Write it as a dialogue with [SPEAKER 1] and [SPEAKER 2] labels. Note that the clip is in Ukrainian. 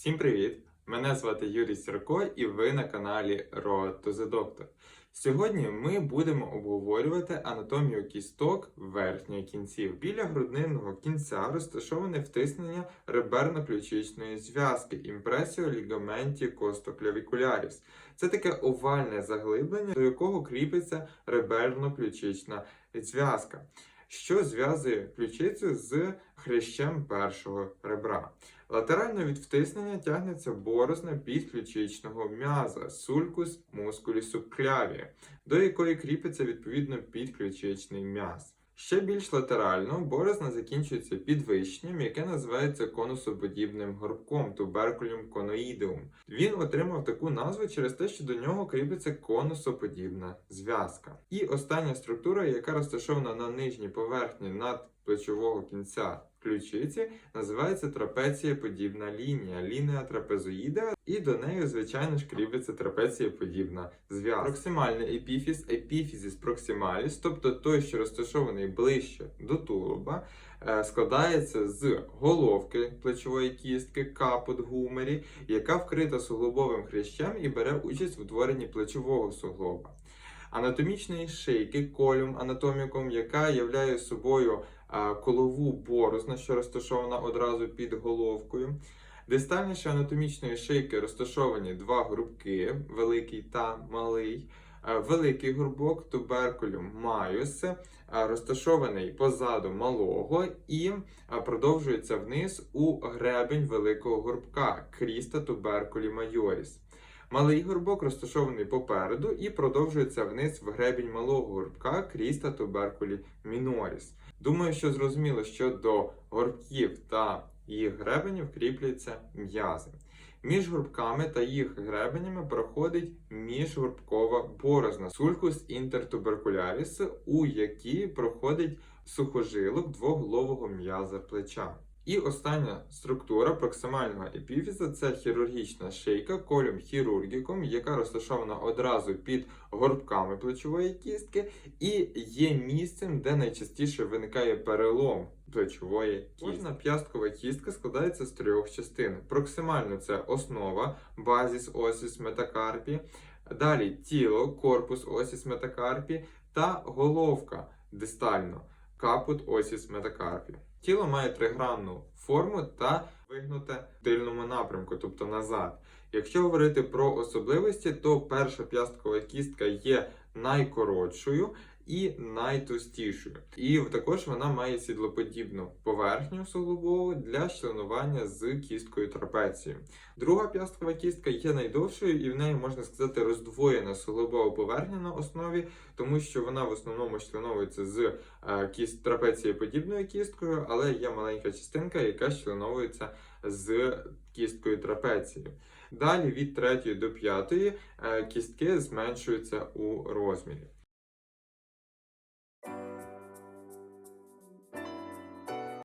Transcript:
[SPEAKER 1] Всім привіт! Мене звати Юрій Сірко і ви на каналі Road to the Doctor. Сьогодні ми будемо обговорювати анатомію кісток верхньої кінців. Біля груднинного кінця розташоване втиснення реберно-ключичної зв'язки імпресіо лігаменті костоклявікуляріс. Це таке овальне заглиблення, до якого кріпиться реберно-ключична зв'язка, що зв'язує ключицю з хрящем першого ребра. Латерально від втиснення тягнеться борозна підключичного м'яза сулькус мускулі кляві, до якої кріпиться відповідно підключичний м'яз. Ще більш латерально борозна закінчується підвищенням, яке називається конусоподібним горбком туберкулем коноїдеум. Він отримав таку назву через те, що до нього кріпиться конусоподібна зв'язка. І остання структура, яка розташована на нижній поверхні надплечового кінця ключиці, називається трапецієподібна лінія, лінія трапезоїда, і до неї, звичайно ж, кріпиться трапецієподібна зв'язка. Проксимальний епіфіз, епіфізіс проксималіс, тобто той, що розташований ближче до тулуба, е, складається з головки плечової кістки, капут гумері, яка вкрита суглобовим хрящем і бере участь в утворенні плечового суглоба. Анатомічної шийки колюм анатоміком, яка являє собою колову борозну, що розташована одразу під головкою. Дистальніше анатомічної шийки розташовані два грубки, великий та малий. Великий грубок туберкулюм майус розташований позаду малого і продовжується вниз у гребень великого горбка кріста туберкулі майоріс. Малий горбок розташований попереду і продовжується вниз в гребінь малого горбка кріста туберкулі міноріс. Думаю, що зрозуміло, що до горбків та їх гребенів кріпляться м'язи. Між горбками та їх гребенями проходить міжгорбкова борозна сулькус інтертуберкуляріс, у якій проходить сухожилок двоголового м'яза плеча. І остання структура проксимального епіфіза це хірургічна шийка колюм хірургіком, яка розташована одразу під горбками плечової кістки, і є місцем, де найчастіше виникає перелом плечової кістки. Кожна п'ясткова кістка складається з трьох частин. Проксимально це основа, базіс, осіс, метакарпі. Далі тіло, корпус, осіс, метакарпі та головка дистально, капут, осіс, метакарпі. Тіло має тригранну форму та вигнуте в тильному напрямку, тобто назад. Якщо говорити про особливості, то перша п'ясткова кістка є найкоротшою і найтовстішою. І також вона має сідлоподібну поверхню суглобову для членування з кісткою трапеції. Друга п'ясткова кістка є найдовшою, і в неї можна сказати роздвоєна суглобова поверхня на основі, тому що вона в основному членовується з е, кіст трапеції подібною кісткою, але є маленька частинка, яка членовується з кісткою трапеції. Далі від 3 до 5 кістки зменшуються у розмірі.